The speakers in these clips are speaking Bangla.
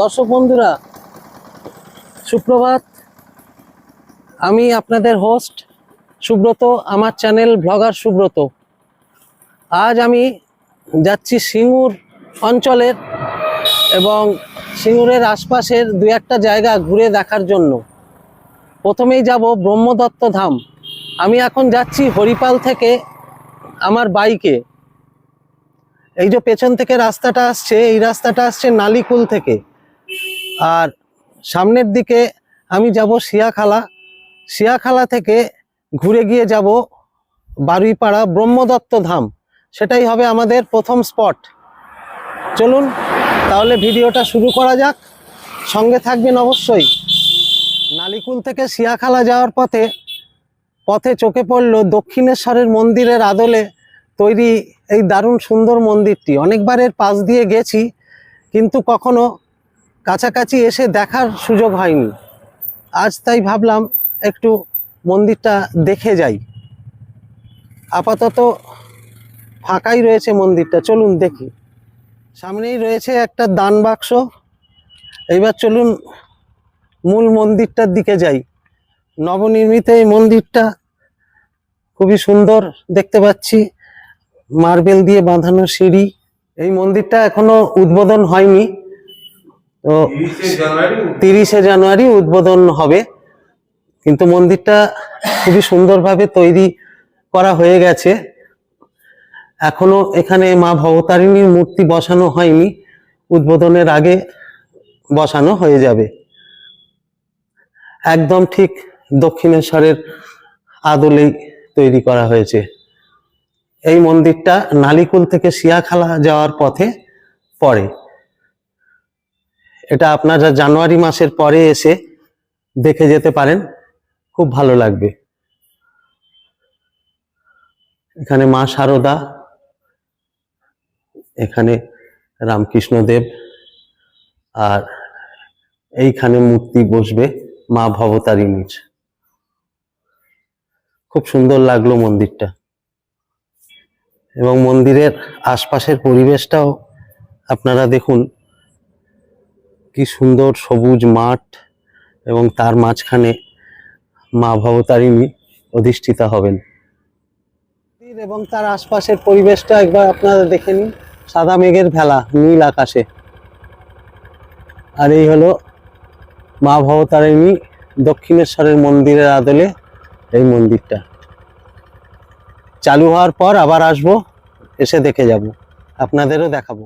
দর্শক বন্ধুরা, সুপ্রভাত। আমি আপনাদের হোস্ট সুব্রত, আমার চ্যানেল ব্লগার সুব্রত। আজ আমি যাচ্ছি সিঙ্গুর অঞ্চলের এবং সিঙ্গুরের আশপাশের দু একটা জায়গা ঘুরে দেখার জন্য। প্রথমেই যাব ব্রহ্মদত্ত ধাম। আমি এখন যাচ্ছি হরিপাল থেকে আমার বাইকে। এই যে পেছন থেকে রাস্তাটা আসছে, এই রাস্তাটা আসছে নালিকুল থেকে। আর সামনের দিকে আমি যাব শিয়াখালা। শিয়াখালা থেকে ঘুরে গিয়ে যাব বারুইপাড়া ব্রহ্মদত্ত ধাম। সেটাই হবে আমাদের প্রথম স্পট। চলুন, তাহলে ভিডিওটা শুরু করা যাক। সঙ্গে থাকবেন অবশ্যই। নালিকুল থেকে শিয়াখালা যাওয়ার পথে পথে চোখে পড়ল দক্ষিণেশ্বরের মন্দিরের আদলে তৈরি এই দারুণ সুন্দর মন্দিরটি। অনেকবারের পাশ দিয়ে গেছি, কিন্তু কখনো কাছাকাছি এসে দেখার সুযোগ হয়নি। আজ তাই ভাবলাম একটু মন্দিরটা দেখে যাই। আপাতত ফাঁকাই রয়েছে মন্দিরটা, চলুন দেখি। সামনেই রয়েছে একটা দান বাক্স। এইবার চলুন মূল মন্দিরটার দিকে যাই। নবনির্মিত এই মন্দিরটা খুবই সুন্দর দেখতে পাচ্ছি। মার্বেল দিয়ে বাঁধানো সিঁড়ি। এই মন্দিরটা এখনও উদ্বোধন হয়নি। তো তিরিশে জানুয়ারি উদ্বোধন। হবে। কিন্তু মন্দিরটা খুবই সুন্দরভাবে তৈরি করা হয়ে গেছে। এখনও এখানে মা ভবতারিণীর মূর্তি বসানো হয়নি। উদ্বোধনের আগে বসানো হয়ে যাবে। একদম ঠিক দক্ষিণেশ্বরের আদলেই তৈরি করা হয়েছে। এই মন্দিরটা নালিকুল থেকে শিয়াখালা যাওয়ার পথে পড়ে। এটা আপনারা জানুয়ারি মাসের পরে এসে দেখে যেতে পারেন। খুব ভালো লাগবে। এখানে মা শারদা এখানে রামকৃষ্ণদেব আর এইখানে মূর্তি বসবে মা ভবতারিণীর। খুব সুন্দর লাগল মন্দিরটা। এবং মন্দিরের আশপাশের পরিবেশটাও আপনারা দেখুন কি সুন্দর সবুজ মাঠ এবং তার মাঝখানে মা ভবতারিণী অধিষ্ঠিতা হবেন। এবং তার আশপাশের পরিবেশটা একবার আপনারা দেখে নিন। সাদা মেঘের ভেলা, নীল আকাশে। আর এই হলো মা ভবতারিণী দক্ষিণেশ্বরের মন্দিরের আদলে এই মন্দিরটা। চালু হওয়ার পর আবার আসব, এসে দেখে যাব। আপনাদেরও দেখাবো।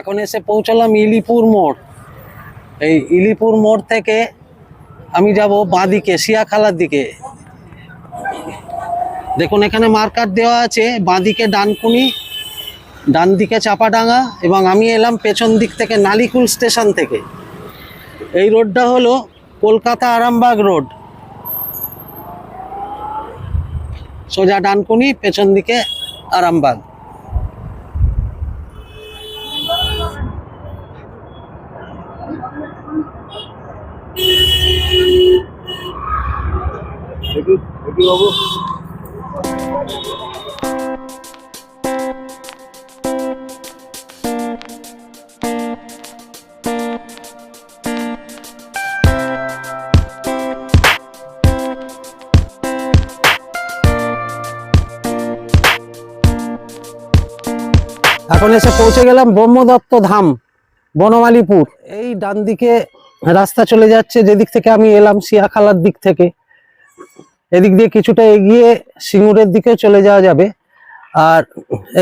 এখন এসে পৌঁছালাম ইলিপুর মোড়। এই ইলিপুর মোড় থেকে আমি যাব বাঁদিকে, শিয়াখালার দিকে। দেখুন, এখানে মার্কার দেওয়া আছে, বাঁদিকে ডানকুনি ডান দিকে চাপাডাঙ্গা এবং আমি এলাম পেছন দিক থেকে নালিকুল স্টেশন থেকে। এই রোডটা হলো কলকাতা আরামবাগ রোড। সোজা ডানকুনি, পেছন দিকে আরামবাগ। একটু একটু বাবু এখন এসে পৌঁছে গেলাম ব্রহ্মদত্ত ধাম, বনমালীপুর। এই ডান দিকে রাস্তা চলে যাচ্ছে, যেদিক থেকে আমি এলাম শিয়াখালার দিক থেকে। এদিক দিয়ে কিছুটা এগিয়ে সিঙ্গুরের দিকেও চলে যাওয়া যাবে। আর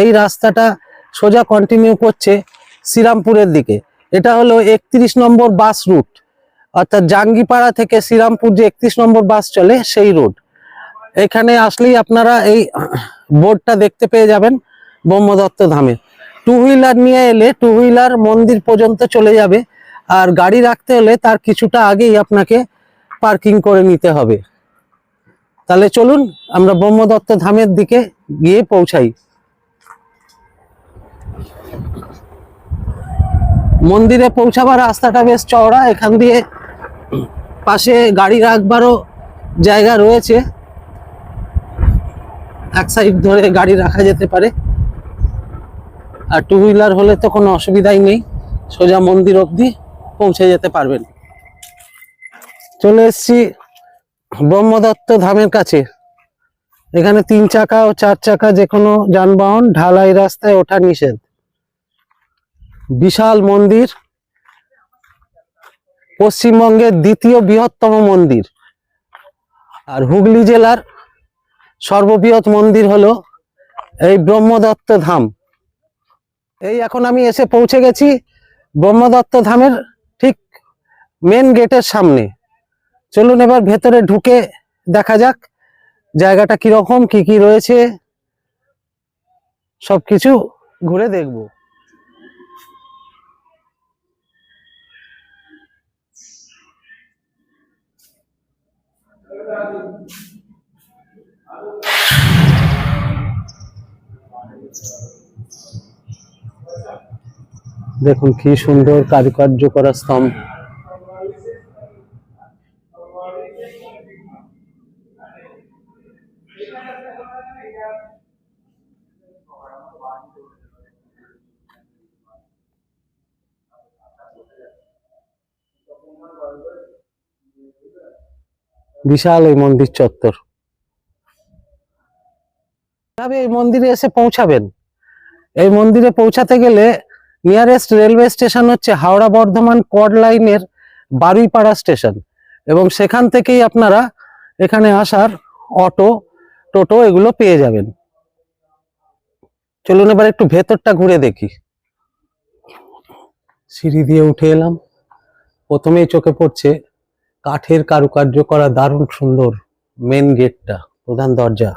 এই রাস্তাটা সোজা কন্টিনিউ করছে শ্রীরামপুরের দিকে। এটা হলো একত্রিশ নম্বর বাস রুট অর্থাৎ জাঙ্গিপাড়া থেকে শ্রীরামপুর যে একত্রিশ নম্বর বাস চলে সেই রোড এখানে আসলেই আপনারা এই বোর্ডটা দেখতে পেয়ে যাবেন ব্রহ্মদত্ত ধামে। টু হুইলার নিয়ে এলে টু হুইলার মন্দির পর্যন্ত চলে যাবে। আর গাড়ি রাখতে হলে তার কিছুটা আগেই আপনাকে পার্কিং করে নিতে হবে। তাহলে চলুন আমরা ব্রহ্মদত্ত ধামের দিকে গিয়ে পৌঁছাই। মন্দিরে পৌঁছাবার রাস্তাটা বেশ চওড়া, এখান দিয়ে পাশে গাড়ি রাখবারও জায়গা রয়েছে। এক সাইড ধরে গাড়ি রাখা যেতে পারে। আর টু হুইলার হলে তো কোনো অসুবিধাই নেই, সোজা মন্দির অবধি পৌঁছে যেতে পারবেন। চলে এসেছি ব্রহ্মদত্ত ধামের কাছে। এখানে তিন চাকা ও চার চাকা যে কোনো যানবাহন ঢালাই রাস্তায় ওঠা নিষেধ। বিশাল মন্দির। পশ্চিমবঙ্গের দ্বিতীয় বৃহত্তম মন্দির। আর হুগলি জেলার সর্ববৃহৎ মন্দির হলো এই ব্রহ্মদত্ত ধাম। এই এখন আমি এসে পৌঁছে গেছি ব্রহ্মদত্ত ধামের ঠিক মেন গেটের সামনে। চলুন এবার ভেতরে ঢুকে দেখা যাক জায়গাটা কীরকম, কি কি রয়েছে। সবকিছু ঘুরে দেখব। দেখুন কি সুন্দর কারুকার্য করা স্তম্ভ। বিশাল এই মন্দির চত্বর। এই মন্দিরে এসে পৌঁছাবেন। এই মন্দিরে পৌঁছাতে গেলে নিয়ারেস্ট রেলওয়ে স্টেশন হচ্ছে হাওড়া বর্ধমান কড লাইনের বারুইপাড়া স্টেশন এবং সেখান থেকেই আপনারা এখানে আসার অটো টোটো এগুলো পেয়ে যাবেন। চলুন এবার একটু ভেতরটা ঘুরে দেখি। সিঁড়ি দিয়ে উঠে এলাম। প্রথমেই চোখে পড়ছে কাঠের কারুকার্য করা দারুণ সুন্দর মেন গেটটা প্রধান দরজা।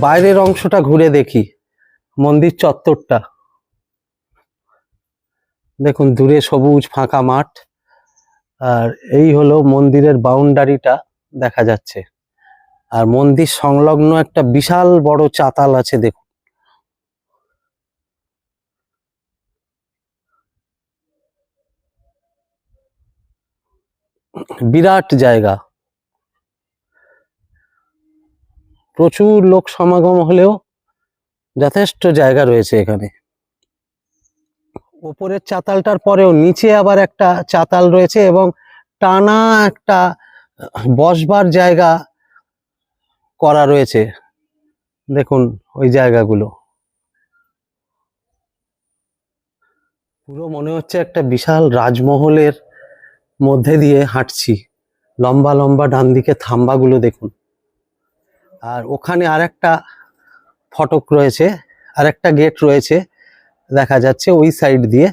বাইরের অংশটা ঘুরে দেখি। মন্দির চত্বরটা। দেখুন, দূরে সবুজ ফাঁকা মাঠ। আর এই হলো মন্দিরের বাউন্ডারিটা দেখা যাচ্ছে। আর মন্দির সংলগ্ন একটা বিশাল বড় চাতাল আছে, দেখুন। বিরাট জায়গা। প্রচুর লোক সমাগম হলেও যথেষ্ট জায়গা রয়েছে এখানে। ওপরের চাতালটার পরেও নিচে আবার একটা চাতাল রয়েছে এবং টানা একটা বসবার জায়গা করা রয়েছে। দেখুন ওই জায়গাগুলো। পুরো মনে হচ্ছে একটা বিশাল রাজমহলের মধ্যে দিয়ে হাঁটছি। লম্বা লম্বা ডান দিকে থাম্বাগুলো দেখুন। আর ওখানে আরেকটা ফটক রয়েছে, আরেকটা গেট রয়েছে, দেখা যাচ্ছে ওই সাইড দিয়ে।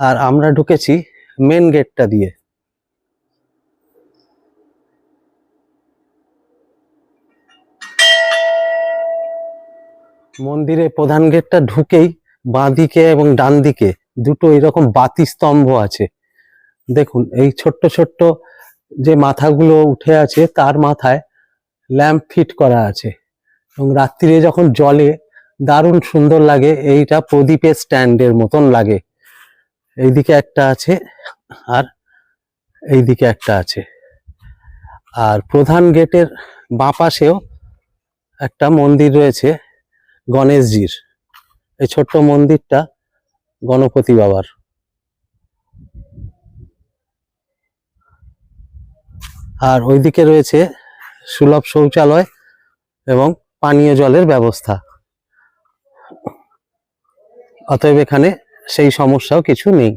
আর আমরা ঢুকেছি মেন গেটটা দিয়ে। মন্দিরে প্রধান গেটটা ঢুকেই বাঁ দিকে এবং ডান দিকে দুটো এরকম বাতি স্তম্ভ আছে। দেখুন, এই ছোট্ট ছোট্ট যে মাথাগুলো উঠে আছে, তার মাথায় ল্যাম্প ফিট করা আছে। এবং রাত্রিরে যখন জলে দারুণ সুন্দর লাগে, এইটা প্রদীপের স্ট্যান্ডের মতন লাগে। এইদিকে একটা আছে, আর এইদিকে একটা আছে। আর প্রধান গেটের বাঁ পাশেও একটা মন্দির রয়েছে, গণেশজির। এই ছোট্ট মন্দিরটা গণপতি বাবার। আর ওইদিকে রয়েছে সুলভ শৌচালয় এবং পানীয় জলের ব্যবস্থা। অতএব এখানে সেই সমস্যাও কিছু নেই।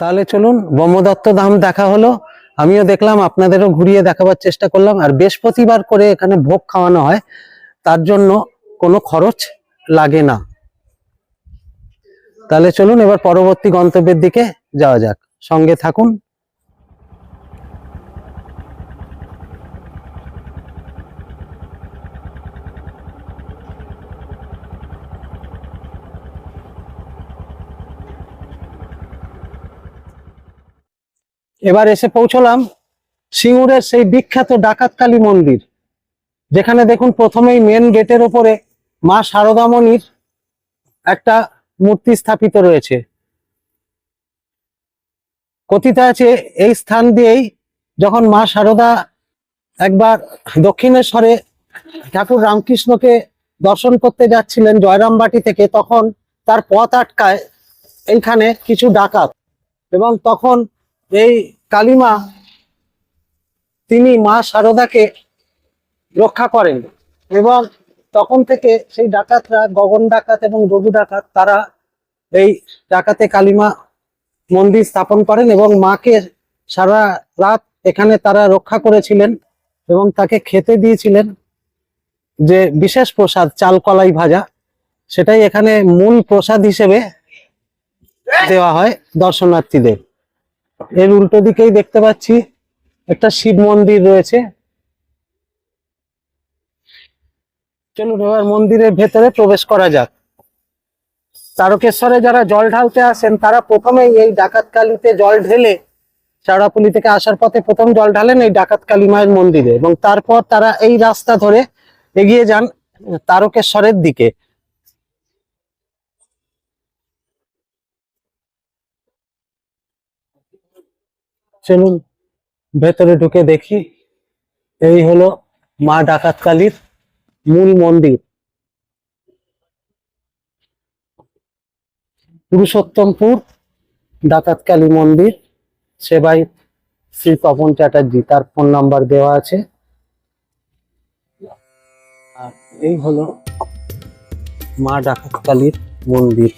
তাহলে চলুন ব্রহ্মদত্ত ধাম দেখা হলো। আমিও দেখলাম, আপনাদেরও ঘুরিয়ে দেখাবার চেষ্টা করলাম। আর বৃহস্পতিবার করে এখানে ভোগ খাওয়ানো হয়, তার জন্য কোনো খরচ লাগে না। তাহলে চলুন এবার পরবর্তী গন্তব্যের দিকে যাওয়া যাক। সঙ্গে থাকুন। এবার এসে পৌঁছলাম সিঙ্গুরের সেই বিখ্যাত ডাকাতকালী মন্দির। যেখানে দেখুন প্রথমেই মেন গেটের ওপরে মা শারদামণির একটা মূর্তি স্থাপিত রয়েছে। কথিত আছে এই স্থান দিয়েই যখন মা শারদা একবার দক্ষিণেশ্বরে ঠাকুর রামকৃষ্ণকে দর্শন করতে যাচ্ছিলেন জয়রামবাটি থেকে, তখন তার পথ আটকায় এইখানে কিছু ডাকাত এবং তখন এই কালিমা, তিনি মা সারদাকে রক্ষা করেন এবং তখন থেকে সেই ডাকাতরা, গগন ডাকাত এবং রঘু ডাকাত, তারা এই ডাকাতে কালিমা মন্দির স্থাপন করেন এবং মাকে সারা রাত এখানে তারা রক্ষা করেছিলেন এবং তাকে খেতে দিয়েছিলেন যে বিশেষ প্রসাদ, চাল কলাই ভাজা। সেটাই এখানে মূল প্রসাদ হিসেবে দেওয়া হয় দর্শনার্থীদের। এর উল্টো দিকেই দেখতে পাচ্ছি একটা শিব মন্দির রয়েছে। চলুন এবার মন্দিরের ভেতরে প্রবেশ করা যাক। তারকেশ্বরে যারা জল ঢালতে আসেন, তারা প্রথমেই এই ডাকাত ডাকাতকালীতে জল ঢেলে চাওড়াপুলি থেকে আসার পথে প্রথম জল ঢালেন এই ডাকাতকালী মায়ের মন্দিরে এবং তারপর তারা এই রাস্তা ধরে এগিয়ে যান তারকেশ্বরের দিকে। চলুন ভেতরে ঢুকে দেখি। এই হলো মা ডাকাতকালীর মূল মন্দির। পুরুষোত্তমপুর ডাকাতকালী মন্দির সেবাই শ্রী তপন চ্যাটার্জি, তার ফোন নাম্বার দেওয়া আছে। আর এই হলো মা ডাকাতকালীর মন্দির।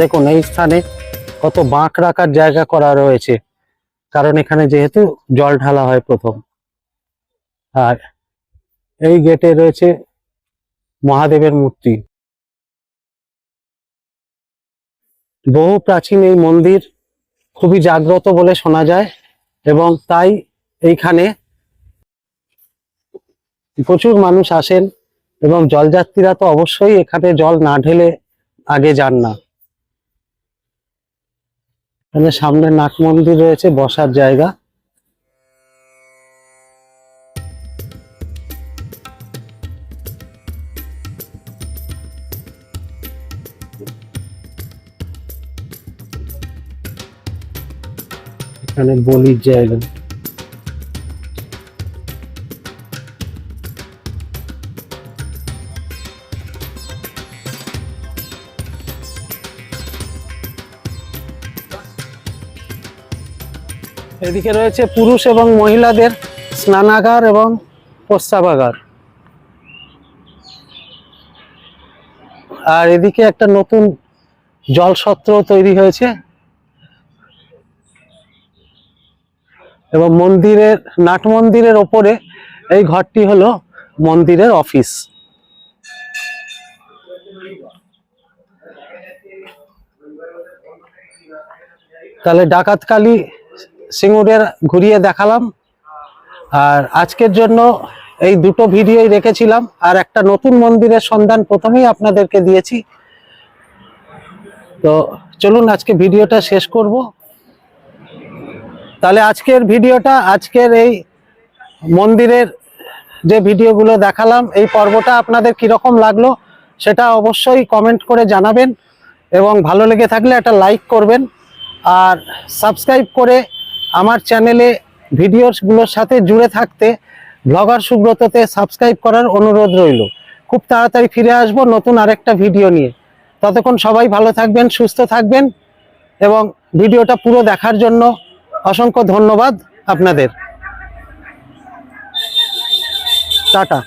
দেখুন, এই স্থানে কত বাঁক রাখার জায়গা করা রয়েছে। কারণ এখানে যেহেতু জল ঢালা হয় প্রথম। আর এই গেটে রয়েছে মহাদেবের মূর্তি। বহু প্রাচীন এই মন্দির খুবই জাগ্রত বলে শোনা যায় এবং তাই এইখানে প্রচুর মানুষ আসেন এবং জলযাত্রীরা তো অবশ্যই এখানে জল না ঢেলে আগে যান না। এখানে সামনে নাক মন্দির রয়েছে বসার জায়গা। এখানে বলির জায়গা। এদিকে রয়েছে পুরুষ এবং মহিলাদের স্নানাগার এবং প্রস্রাবাগার। আর এদিকে একটা নতুন জলসত্র তৈরি হয়েছে। এবং মন্দিরের, নাট মন্দিরের ওপরে এই ঘরটি হলো মন্দিরের অফিস। তাহলে ডাকাতকালী সিঙ্গুরের ঘুরিয়ে দেখালাম। আর আজকের জন্য এই দুটো ভিডিওই রেখেছিলাম। আর একটা নতুন মন্দিরের সন্ধান প্রথমেই আপনাদেরকে দিয়েছি। তো চলুন আজকে ভিডিওটা শেষ করব। তাহলে আজকের ভিডিওটা, আজকের এই মন্দিরের যে ভিডিওগুলো দেখালাম, এই পর্বটা আপনাদের কীরকম লাগল সেটা অবশ্যই কমেন্ট করে জানাবেন এবং ভালো লেগে থাকলে একটা লাইক করবেন। আর সাবস্ক্রাইব করে আমার চ্যানেলে ভিডিওসগুলোর সাথে জুড়ে থাকতে ব্লগার সুব্রততে সাবস্ক্রাইব করার অনুরোধ রইল। খুব তাড়াতাড়ি ফিরে আসব নতুন আরেকটা ভিডিও নিয়ে। ততক্ষণ সবাই ভালো থাকবেন, সুস্থ থাকবেন এবং ভিডিওটা পুরো দেখার জন্য অসংখ্য ধন্যবাদ আপনাদের। টাটা।